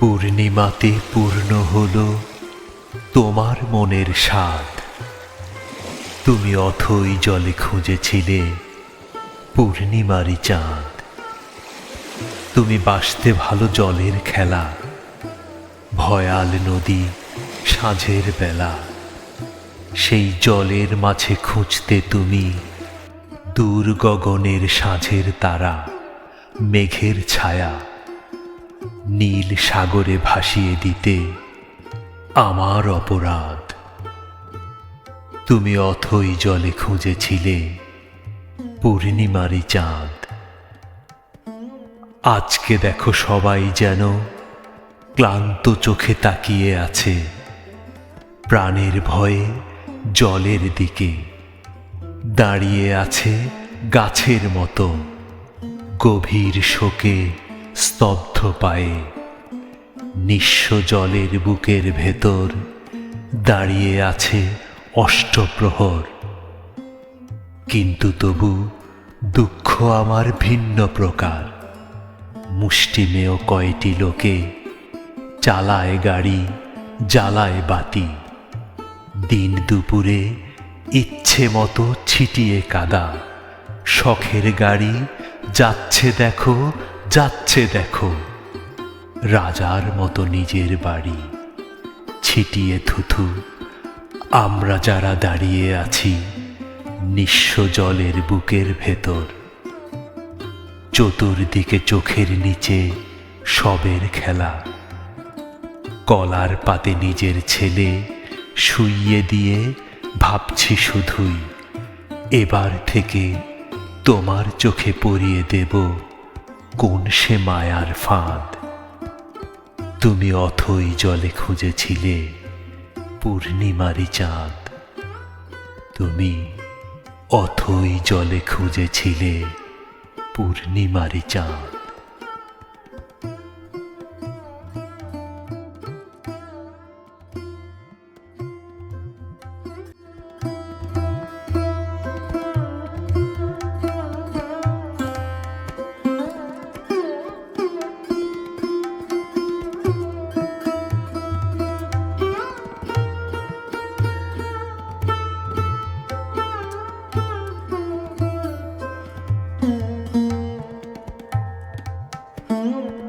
পূর্ণিমাতে পূর্ণ হল তোমার মনের স্বাদ। তুমি অথই জলে খুঁজেছিলে পূর্ণিমারি চাঁদ। তুমি বাসতে ভালো জলের খেলা, ভয়াল নদী সাঁঝের বেলা। সেই জলের মাঝে খুঁজতে তুমি দূর গগনের সাঁঝের তারা, মেঘের ছায়া। নীল সাগরে ভাসিয়ে দিতে আমার অপরাধ। তুমি অথই জলে খুঁজেছিলে পূর্ণিমারি চাঁদ। আজকে দেখো সবাই যেন ক্লান্ত চোখে তাকিয়ে আছে প্রাণের ভয়ে জলের দিকে। দাঁড়িয়ে আছে গাছের মতো গভীর শোকে স্তব্ধ পায়ে, নিঃস্ব জলের বুকের ভেতর দাঁড়িয়ে আছে অষ্টপ্রহর। কিন্তু তবু দুঃখ আমার ভিন্ন প্রকার। মুষ্টিমেয় কয়টি লোকে চালায় গাড়ি, জ্বালায় বাতি। দিন দুপুরে ইচ্ছে মতো ছিটিয়ে কাদা। শখের গাড়ি যাচ্ছে দেখো যাচ্ছে দেখো। রাজার মতো নিজের বাড়ি। ছিটিয়ে থুথু। আমরা যারা দাঁড়িয়ে আছি, নিঃস্ব জলের বুকের ভেতর। চতুর্দিকে চোখের নিচে সবের খেলা। কলার পাতে নিজের ছেলে শুইয়ে দিয়ে ভাবছি শুধুই, এবার থেকে তোমার চোখে পরিয়ে দেব কোন সে মায়ার ফাঁদ? তুমি অথই জলে খুঁজেছিলে পূর্ণিমারি চাঁদ। তুমি অথই জলে খুঁজেছিলে পূর্ণিমারি চাঁদ। caminho